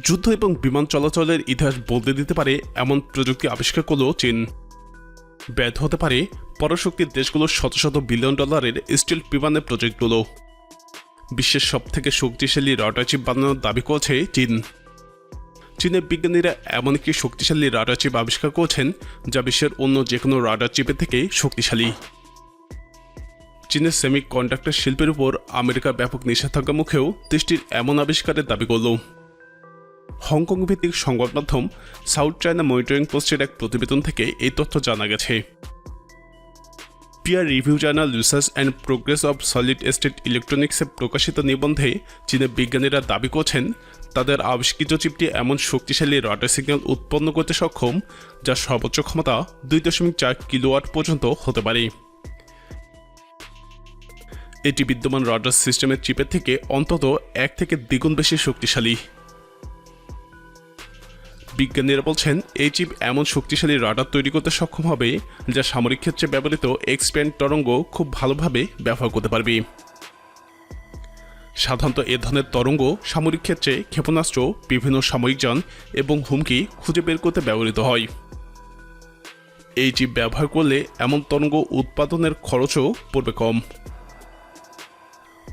যুদ্ধ এবং বিমান চলাচলের ইতিহাস বদলে দিতে পারে এমন প্রযুক্তি আবিষ্কার করল চীন। ব্যর্থ হতে পারে পরশক্তির দেশগুলোর শত শত বিলিয়ন ডলারের স্টিল বিমানের প্রজেক্টগুলো। বিশ্বের সবথেকে শক্তিশালী রাডার চিপ বানানোর দাবি করেছে চীন। চীনের বিজ্ঞানীরা এমন একটি শক্তিশালী রাডার চিপ আবিষ্কার করেছেন যা বিশ্বের অন্য যে কোনো রাডার চিপের থেকে শক্তিশালী। চীনের সেমি কন্ডাক্টর শিল্পের উপর আমেরিকা ব্যাপক নিষেধাজ্ঞা মুখেও দেশটির এমন আবিষ্কারের দাবি করল। হংকং ভিত্তিক সংবাদ মাধ্যম সাউথ চায়না মনিটরিং পোস্টের এক প্রতিবেদন থেকে এই তথ্য জানা গেছে। Peer review journal research and progress of solid state ইলেকট্রনিক্সে প্রকাশিত নিবন্ধে চীনের বিজ্ঞানীরা দাবি করছেন, তাদের আবিষ্কৃত চিপটি এমন শক্তিশালী রাডার সিগন্যাল উৎপন্ন করতে সক্ষম যার সর্বোচ্চ ক্ষমতা দুই দশমিক চার কিলোওয়াট পর্যন্ত হতে পারে। এটি বিদ্যমান রাডার সিস্টেমের চিপের থেকে অন্তত এক থেকে দ্বিগুণ বেশি শক্তিশালী। বিজ্ঞানীরা বলছেন, এই চিপ এমন শক্তিশালী রাডার তৈরি করতে সক্ষম হবে, যা সামরিক ক্ষেত্রে ব্যবহৃত এক্সপ্যান্ড তরঙ্গ খুব ভালোভাবে ব্যবহার করতে পারবে। সাধারণত এ ধরনের তরঙ্গ সামরিক ক্ষেত্রে ক্ষেপণাস্ত্র, বিভিন্ন সামরিক যান এবং হুমকি খুঁজে বের করতে ব্যবহৃত হয়। এই চিপ ব্যবহার করলে এমন তরঙ্গ উৎপাদনের খরচও পড়বে কম।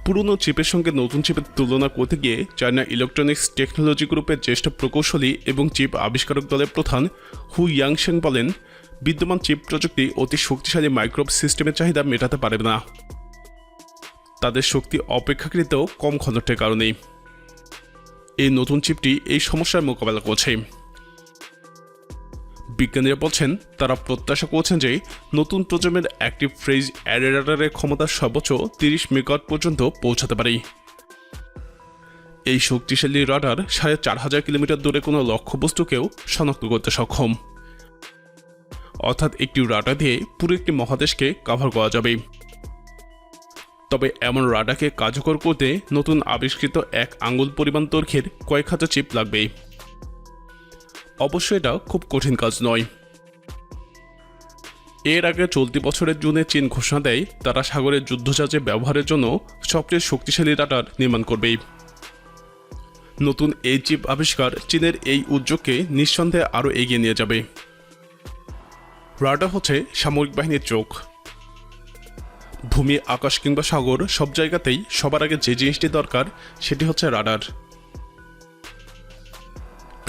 পুরনো চিপের সঙ্গে নতুন চিপের তুলনা করতে গিয়ে চায়না ইলেকট্রনিক্স টেকনোলজি গ্রুপের জ্যেষ্ঠ প্রকৌশলী এবং চিপ আবিষ্কারক দলের প্রধান হু ইয়াংশেং বলেন, বিদ্যমান চিপ প্রযুক্তি অতি শক্তিশালী মাইক্রোব সিস্টেমের চাহিদা মেটাতে পারবে না। তাদের শক্তি অপেক্ষাকৃত কম ঘনত্বের কারণেই এই নতুন চিপটি এই সমস্যার মোকাবেলা করছে। বিজ্ঞানীরা বলছেন, তারা প্রত্যাশা করছেন যে নতুন প্রজন্মের অ্যাক্টিভ ফ্রিজ অ্যারেডারের ক্ষমতা সর্বোচ্চ তিরিশ মেগাওয়াট পর্যন্ত পৌঁছাতে পারে। এই শক্তিশালী রাডার সাড়ে চার হাজার কিলোমিটার দূরে কোনো লক্ষ্যবস্তুকেও শনাক্ত করতে সক্ষম। অর্থাৎ একটি রাডার দিয়ে পুরো একটি মহাদেশকে কাভার করা যাবে। তবে এমন রাডারকে কার্যকর করতে নতুন আবিষ্কৃত এক আঙ্গুল পরিমাণ দৈর্ঘ্যের কয়েক হাজার চিপ লাগবে। অবশ্য এটা খুব কঠিন কাজ নয়। এর আগে চলতি বছরের জুনে চীন ঘোষণা দেয়, তারা সাগরের যুদ্ধজাহাজে ব্যবহারের জন্য সবচেয়ে শক্তিশালী রাডার নির্মাণ করবে নতুন এই চিপ আবিষ্কার চীনের এই উদ্যোগকে নিঃসন্দেহে আরও এগিয়ে নিয়ে যাবে। রাডার হচ্ছে সামরিক বাহিনীর চোখ। ভূমি, আকাশ কিংবা সাগর সব জায়গাতেই সবার আগে যে জিনিসটি দরকার, সেটি হচ্ছে রাডার।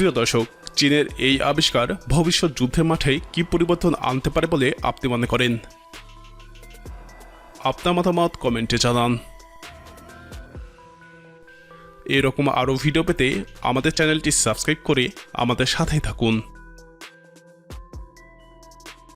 প্রিয় দর্শক, চীনের এই আবিষ্কার ভবিষ্যৎ যুদ্ধের মাঠে কি পরিবর্তন আনতে পারে বলে আপনি মনে করেন? আপনার মতামত কমেন্টে জানান। এরকম আরও ভিডিও পেতে আমাদের চ্যানেলটি সাবস্ক্রাইব করে আমাদের সাথেই থাকুন।